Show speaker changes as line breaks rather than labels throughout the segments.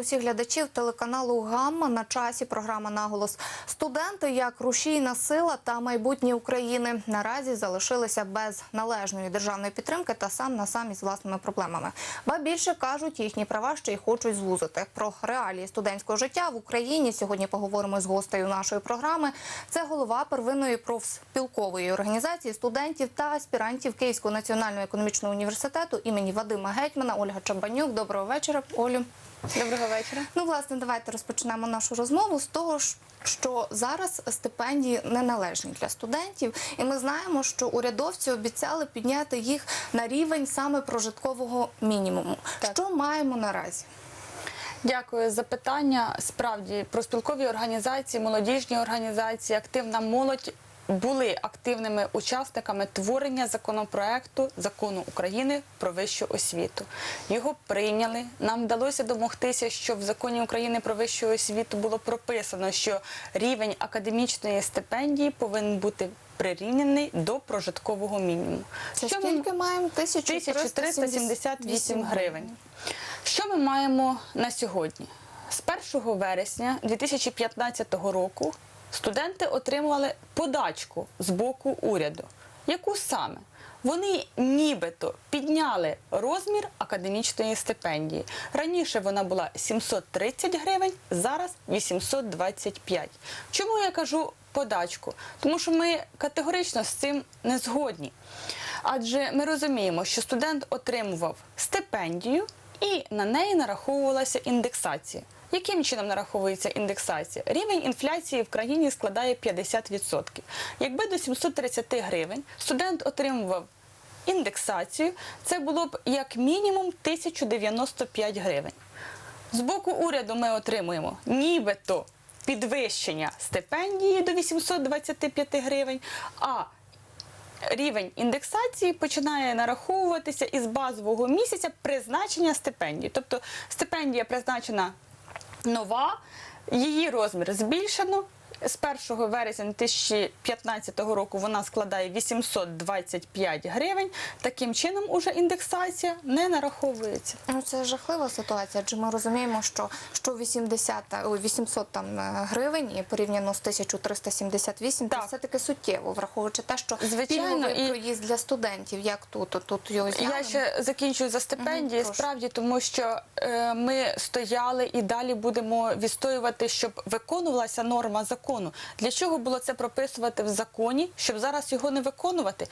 усіх глядачів телеканалу Гамма на часі. Програма наголос. Студенти як рушійна сила та майбутнє України наразі залишилися без належної державної підтримки та сам на сам із власними проблемами. Ба більше кажуть, їхні права ще й хочуть звузити. Про реалії студентського життя в Україні сьогодні поговоримо з гостею нашої програми. Це голова первинної профспілкової організації студентів та аспірантів Київського національного економічного університету імені Вадима Гетьмана Ольга Чабанюк. Доброго вечора, Олю.
Доброго вечора.
Ну, власне, давайте розпочнемо нашу розмову з того, що зараз стипендії неналежні для студентів, і ми знаємо, що урядовці обіцяли підняти їх на рівень саме прожиткового мінімуму.
Так.
Що маємо наразі?
Дякую за питання. Справді проспілкові організації, молодіжні організації, активна молодь були активними учасниками творення законопроекту закону України про вищу освіту. Його прийняли. Нам вдалося домогтися, щоб в законі України про вищу освіту було прописано, що рівень академічної стипендії повинен бути прирівняний до прожиткового мінімуму.
Це
Що ми-
скільки маємо?
1378 гривень. Що ми маємо на сьогодні? З 1 вересня 2015 року студенти отримували подачку з боку уряду. Яку саме? Вони нібито підняли розмір академічної стипендії. Раніше вона була 730 гривень, зараз 825. Чому я кажу подачку? Тому що ми категорично з цим не згодні. Адже ми розуміємо, що студент отримував стипендію і на неї нараховувалася індексація. Яким чином нараховується індексація? Рівень інфляції в країні складає 50%. Якби до 730 гривень студент отримував індексацію, це було б як мінімум 1095 гривень. З боку уряду ми отримуємо нібито підвищення стипендії до 825 гривень, а рівень індексації починає нараховуватися із базового місяця призначення стипендії. Тобто стипендія призначена нова, її розмір збільшено. З 1 вересня 2015 року вона складає 825 гривень. Таким чином, уже індексація не нараховується.
Ну, це жахлива ситуація, адже ми розуміємо, що, що 80, та- 800 там, е, гривень і порівняно з 1378, це
Так.
все-таки суттєво, враховуючи те, що
Звичайно, і-
проїзд для студентів, як тут, тут його
Я ще закінчую за стипендії.
Прошу.
справді, тому що е, ми стояли і далі будемо відстоювати, щоб виконувалася норма закону. Для чого було це прописувати в законі, щоб зараз його не виконувати?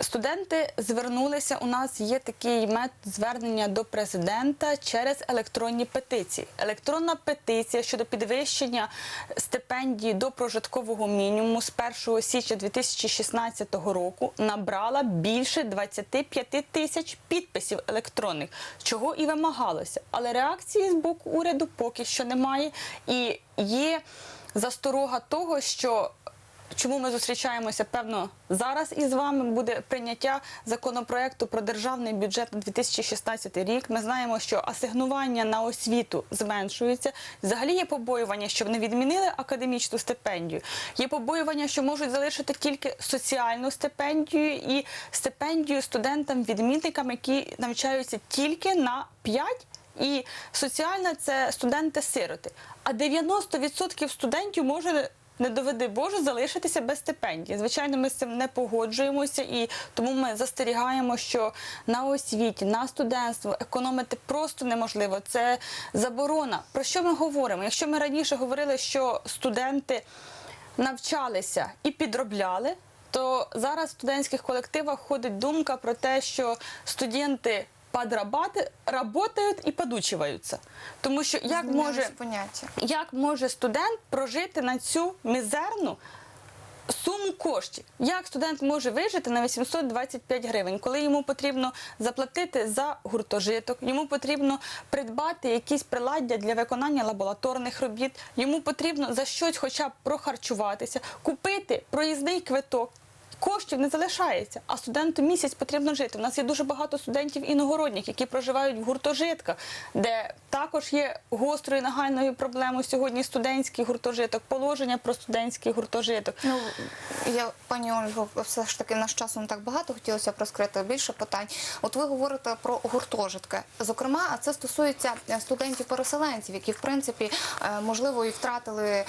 Студенти звернулися. У нас є такий метод звернення до президента через електронні петиції. Електронна петиція щодо підвищення стипендії до прожиткового мінімуму з 1 січня 2016 року набрала більше 25 тисяч підписів електронних, чого і вимагалося. Але реакції з боку уряду поки що немає. І є засторога того, що Чому ми зустрічаємося? Певно, зараз із вами буде прийняття законопроекту про державний бюджет на 2016 рік. Ми знаємо, що асигнування на освіту зменшується. Взагалі є побоювання, що вони відмінили академічну стипендію. Є побоювання, що можуть залишити тільки соціальну стипендію і стипендію студентам-відмінникам, які навчаються тільки на 5 і соціальна це студенти-сироти. А 90% студентів може. Не доведи Боже залишитися без стипендії. Звичайно, ми з цим не погоджуємося, і тому ми застерігаємо, що на освіті, на студентство економити просто неможливо. Це заборона. Про що ми говоримо? Якщо ми раніше говорили, що студенти навчалися і підробляли, то зараз в студентських колективах ходить думка про те, що студенти подрабати работають і подучиваються. Тому що як може
поняття.
як може студент прожити на цю мізерну суму коштів? Як студент може вижити на 825 гривень, коли йому потрібно заплатити за гуртожиток, йому потрібно придбати якісь приладдя для виконання лабораторних робіт, йому потрібно за щось хоча б прохарчуватися, купити проїзний квиток. Коштів не залишається, а студенту місяць потрібно жити. У нас є дуже багато студентів іногородніх, які проживають в гуртожитках, де також є гострою нагальною проблемою сьогодні студентський гуртожиток, положення про студентський гуртожиток.
Ну я пані Ольго, все ж таки наш часу не так багато. Хотілося б розкрити більше питань. От ви говорите про гуртожитки. Зокрема, це стосується студентів-переселенців, які в принципі е, можливо і втратили е,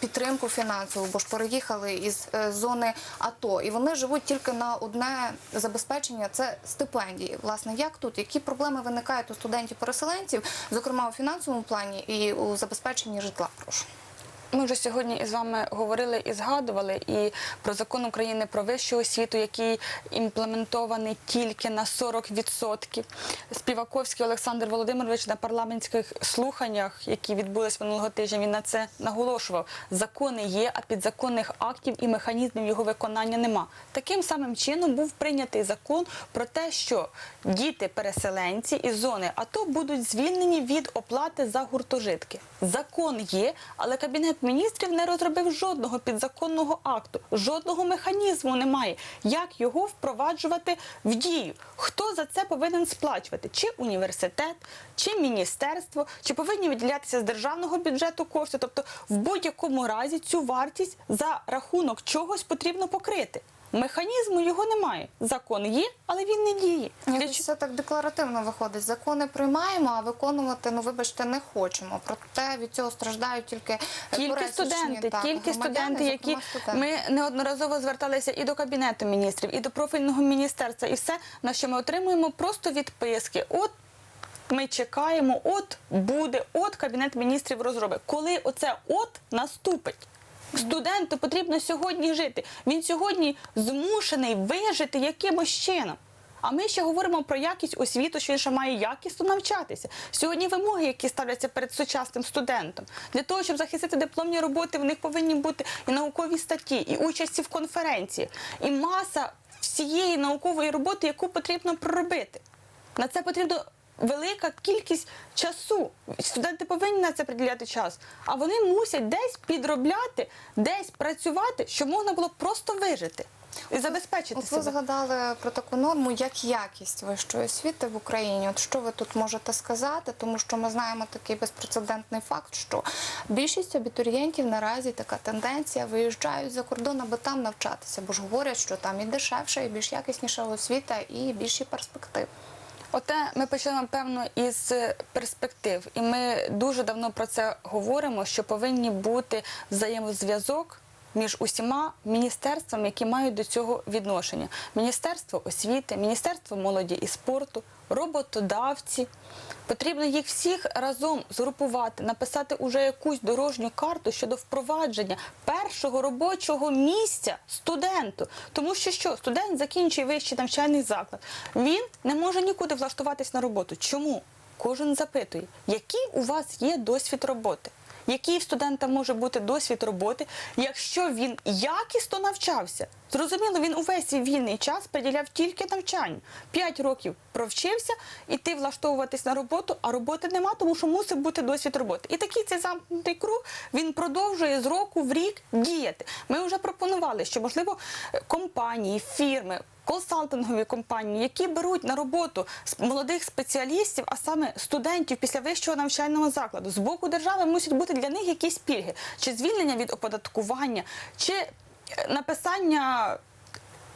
підтримку фінансову, бо ж переїхали із е, зони АТО, і вони живуть тільки на одне забезпечення це стипендії. Власне, як тут які проблеми виникають у студентів-переселенців, зокрема у фінансовому плані і у забезпеченні житла? Прошу.
Ми вже сьогодні із вами говорили і згадували і про закон України про вищу освіту, який імплементований тільки на 40%. Співаковський Олександр Володимирович на парламентських слуханнях, які відбулись минулого тижня, він на це наголошував. Закони є, а підзаконних актів і механізмів його виконання нема. Таким самим чином був прийнятий закон про те, що діти-переселенці із зони АТО будуть звільнені від оплати за гуртожитки. Закон є, але кабінет міністрів не розробив жодного підзаконного акту, жодного механізму немає, як його впроваджувати в дію. Хто за це повинен сплачувати? Чи університет, чи міністерство, чи повинні виділятися з державного бюджету кошти? Тобто, в будь-якому разі цю вартість за рахунок чогось потрібно покрити. Механізму його немає. Закон є, але він не діє. Для
Якось все так декларативно виходить. Закони приймаємо, а виконувати, ну вибачте, не хочемо. Проте від цього страждають тільки, е,
Тільки студенти,
так,
тільки
громадяни,
студенти, які
студенти.
ми неодноразово зверталися і до кабінету міністрів, і до профільного міністерства, і все на що ми отримуємо просто відписки. От ми чекаємо, от буде, от кабінет міністрів розробить. Коли оце от наступить. Студенту потрібно сьогодні жити. Він сьогодні змушений вижити якимось чином. А ми ще говоримо про якість освіту, що він ще має якісно навчатися. Сьогодні вимоги, які ставляться перед сучасним студентом, для того, щоб захистити дипломні роботи, в них повинні бути і наукові статті, і участі в конференції, і маса всієї наукової роботи, яку потрібно проробити. На це потрібно велика кількість часу. Студенти повинні на це приділяти час, а вони мусять десь підробляти, десь працювати, щоб можна було просто вижити і забезпечити
От ви
себе.
згадали про таку норму, як якість вищої освіти в Україні. От що ви тут можете сказати? Тому що ми знаємо такий безпрецедентний факт, що більшість абітурієнтів наразі така тенденція виїжджають за кордон, аби там навчатися, бо ж говорять, що там і дешевша, і більш якісніша освіта, і більші перспективи.
Оте ми почнемо певно із е, перспектив, і ми дуже давно про це говоримо, що повинні бути взаємозв'язок. Між усіма міністерствами, які мають до цього відношення: Міністерство освіти, Міністерство молоді і спорту, роботодавці. Потрібно їх всіх разом згрупувати, написати уже якусь дорожню карту щодо впровадження першого робочого місця студенту. Тому що що студент закінчує вищий навчальний заклад, він не може нікуди влаштуватись на роботу. Чому? Кожен запитує, який у вас є досвід роботи? Який в студента може бути досвід роботи, якщо він якісно навчався? Зрозуміло, він увесь свій вільний час приділяв тільки навчанню. П'ять років провчився, іти влаштовуватись на роботу, а роботи нема, тому що мусить бути досвід роботи. І такий цей замкнутий круг він продовжує з року в рік діяти. Ми вже пропонували, що можливо компанії, фірми. Консалтингові компанії, які беруть на роботу молодих спеціалістів, а саме студентів після вищого навчального закладу, з боку держави мусять бути для них якісь пільги, чи звільнення від оподаткування, чи е, написання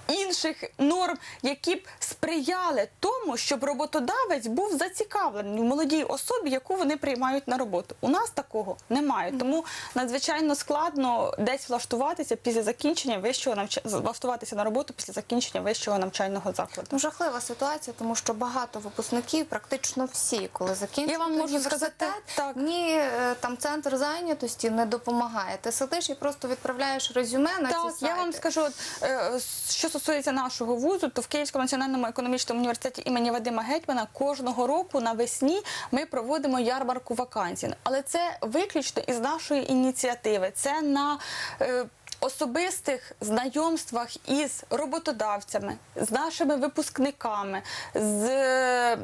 інших норм, які б сприяли тому, щоб роботодавець був зацікавлений в молодій особі, яку вони приймають на роботу. У нас такого немає, тому надзвичайно складно десь влаштуватися після закінчення вищого навча... влаштуватися на роботу після закінчення вищого навчального закладу.
Ну, жахлива ситуація, тому що багато випускників, практично всі, коли закінчують
Я вам можу
університет,
сказати, так.
ні е, там центр зайнятості не допомагає. Ти сидиш і просто відправляєш резюме на ці
Так, я вам скажу, е, що стосується нашого вузу, то в Київському національному економічному університеті імені Вадима Гетьмана кожного року навесні ми проводимо ярмарку вакансій. Але це виключно із нашої ініціативи. Це на е, Особистих знайомствах із роботодавцями, з нашими випускниками, з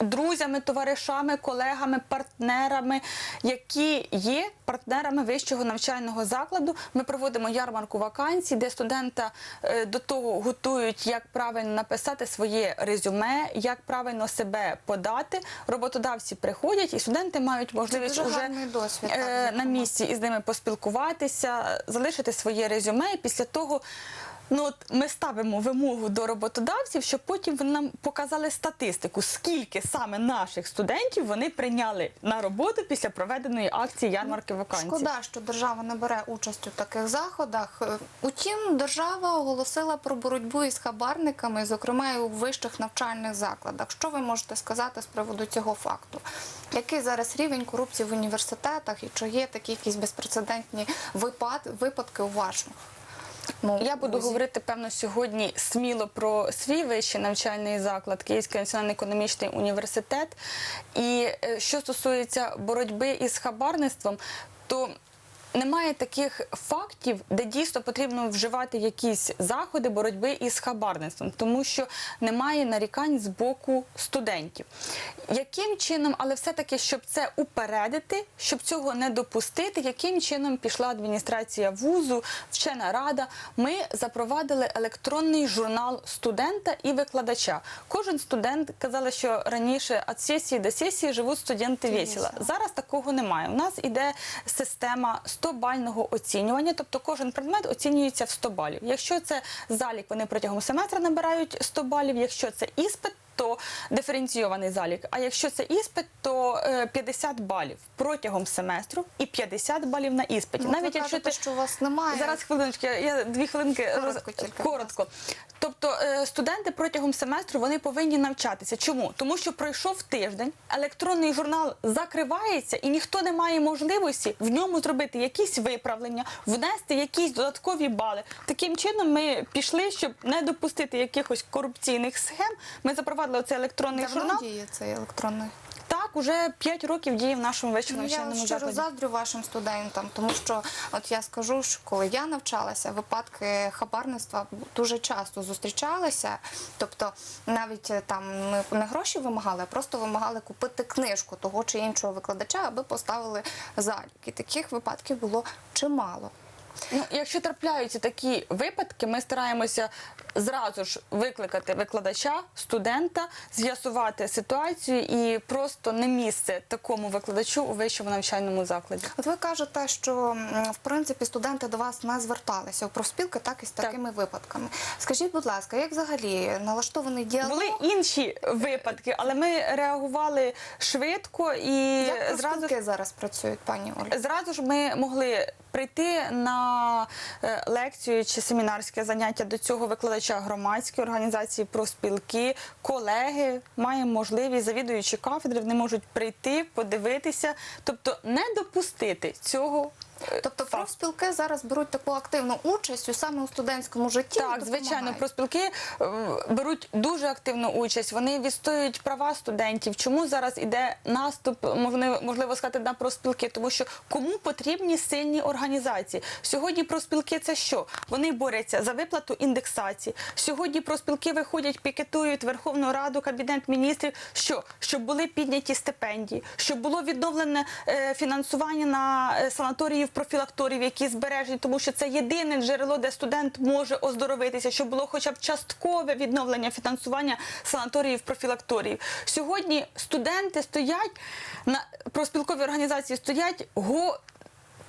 друзями, товаришами, колегами, партнерами, які є партнерами вищого навчального закладу. Ми проводимо ярмарку вакансій, де студента е, до того готують, як правильно написати своє резюме, як правильно себе подати. Роботодавці приходять, і студенти мають можливість уже
досвід, так,
е, на місці із ними поспілкуватися, залишити своє резюме. І після того ну, от ми ставимо вимогу до роботодавців, щоб потім вони нам показали статистику, скільки саме наших студентів вони прийняли на роботу після проведеної акції ярмарки вакансій.
Шкода, що держава не бере участь у таких заходах. Е, Утім, держава оголосила про боротьбу із хабарниками, зокрема і у вищих навчальних закладах. Що ви можете сказати з приводу цього факту? Який зараз рівень корупції в університетах і чи є такі якісь безпрецедентні випад, випадки у вашому? Ну,
Я буду
вузі?
говорити певно сьогодні сміло про свій вищий навчальний заклад, Київський національний економічний університет. І е, що стосується боротьби із хабарництвом, то немає таких фактів, де дійсно потрібно вживати якісь заходи боротьби із хабарництвом, тому що немає нарікань з боку студентів. Яким чином, але все-таки, щоб це упередити, щоб цього не допустити, яким чином пішла адміністрація вузу, вчена рада, ми запровадили електронний журнал студента і викладача. Кожен студент казали, що раніше від сесії до сесії живуть студенти весело. Зараз такого немає. У нас іде система 100-бального оцінювання, тобто кожен предмет оцінюється в 100 балів. Якщо це залік, вони протягом семестра набирають 100 балів. Якщо це іспит, то диференційований залік. А якщо це іспит, то е, 50 балів протягом семестру і 50 балів на іспиті.
Ну, ви
Навіть якщо
кажете,
ти
що у вас немає.
Зараз хвилиночки, я- дві хвилинки
Коротко
роз-
тільки,
коротко. Тобто е, студенти протягом семестру вони повинні навчатися. Чому? Тому що пройшов тиждень, електронний журнал закривається, і ніхто не має можливості в ньому зробити якісь виправлення, внести якісь додаткові бали. Таким чином ми пішли, щоб не допустити якихось корупційних схем. Ми запровадили цей електронний
Давно
журнал.
діє цей електронний.
Так, уже 5 років діє в нашому вищому
Ну, я
навчальному
щиро
закладі.
заздрю вашим студентам, тому що от я скажу, що коли я навчалася, випадки хабарництва дуже часто зустрічалися. Тобто, навіть е, там не, не гроші вимагали, а просто вимагали купити книжку того чи іншого викладача, аби поставили залік. І таких випадків було чимало.
Ну, якщо трапляються такі випадки, ми стараємося зразу ж викликати викладача, студента, з'ясувати ситуацію і просто не місце такому викладачу у вищому навчальному закладі.
От ви кажете, що в принципі студенти до вас не зверталися у профспілки, так і з
Так.
такими випадками. Скажіть, будь ласка, як взагалі налаштований діалог?
Були інші випадки, але ми реагували швидко і
Як
зразу ж
зараз працюють, пані Олі?
Зразу ж ми могли прийти на е, лекцію чи семінарське заняття до цього викладача громадської організації профспілки, колеги маємо можливість, завідуючі кафедри, вони можуть прийти, подивитися, тобто не допустити цього.
Тобто профспілки зараз беруть таку активну участь у саме у студентському житті.
Так, звичайно, профспілки е, беруть дуже активну участь. Вони відстоюють права студентів. Чому зараз іде наступ, можливо, сказати, на профспілки? Тому що кому потрібні сильні організації? Сьогодні профспілки це що? Вони борються за виплату індексації. Сьогодні профспілки виходять, пікетують Верховну Раду, Кабінет міністрів. Що? Щоб були підняті стипендії, щоб було відновлене е, фінансування на е, санаторіїв, профілакторів, які збережені, тому що це єдине джерело, де студент може оздоровитися, щоб було хоча б часткове відновлення фінансування санаторіїв, профілакторіїв. Сьогодні студенти стоять на профспілкові організації стоять го.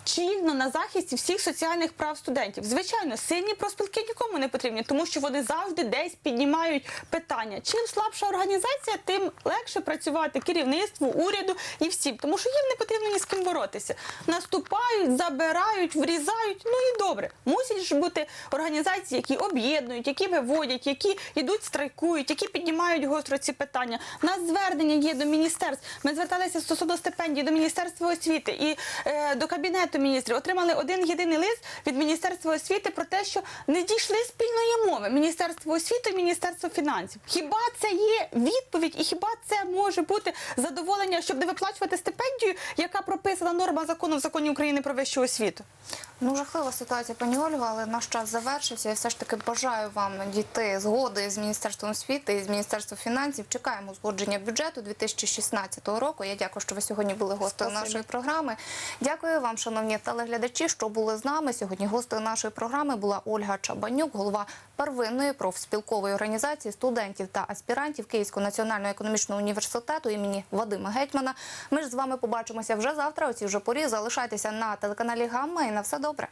Чільно на захисті всіх соціальних прав студентів. Звичайно, сильні профспілки нікому не потрібні, тому що вони завжди десь піднімають питання. Чим слабша організація, тим легше працювати керівництву, уряду і всім, тому що їм не потрібно ні з ким боротися. Наступають, забирають, врізають. Ну і добре. Мусять ж бути організації, які об'єднують, які виводять, які йдуть, страйкують, які піднімають гостро ці питання. У нас звернення є до міністерств. Ми зверталися стосовно стипендій до міністерства освіти і е, до кабінету Кабінету міністрів отримали один єдиний лист від Міністерства освіти про те, що не дійшли спільної мови Міністерство освіти і Міністерство фінансів. Хіба це є відповідь, і хіба це може бути задоволення, щоб не виплачувати стипендію, яка прописана норма закону в законі України про вищу освіту?
Ну, жахлива ситуація, пані Ольго, але наш час завершився. Я все ж таки бажаю вам дійти згоди з Міністерством освіти і з Міністерством фінансів. Чекаємо узгодження бюджету 2016 року. Я дякую, що ви сьогодні були
Спасибі.
нашої програми. Дякую вам, шановні телеглядачі, що були з нами. Сьогодні гостею нашої програми була Ольга Чабанюк, голова первинної профспілкової організації студентів та аспірантів Київського національного економічного університету імені Вадима Гетьмана. Ми ж з вами побачимося вже завтра. У цій вже порі залишайтеся на телеканалі Гамма і на все добре.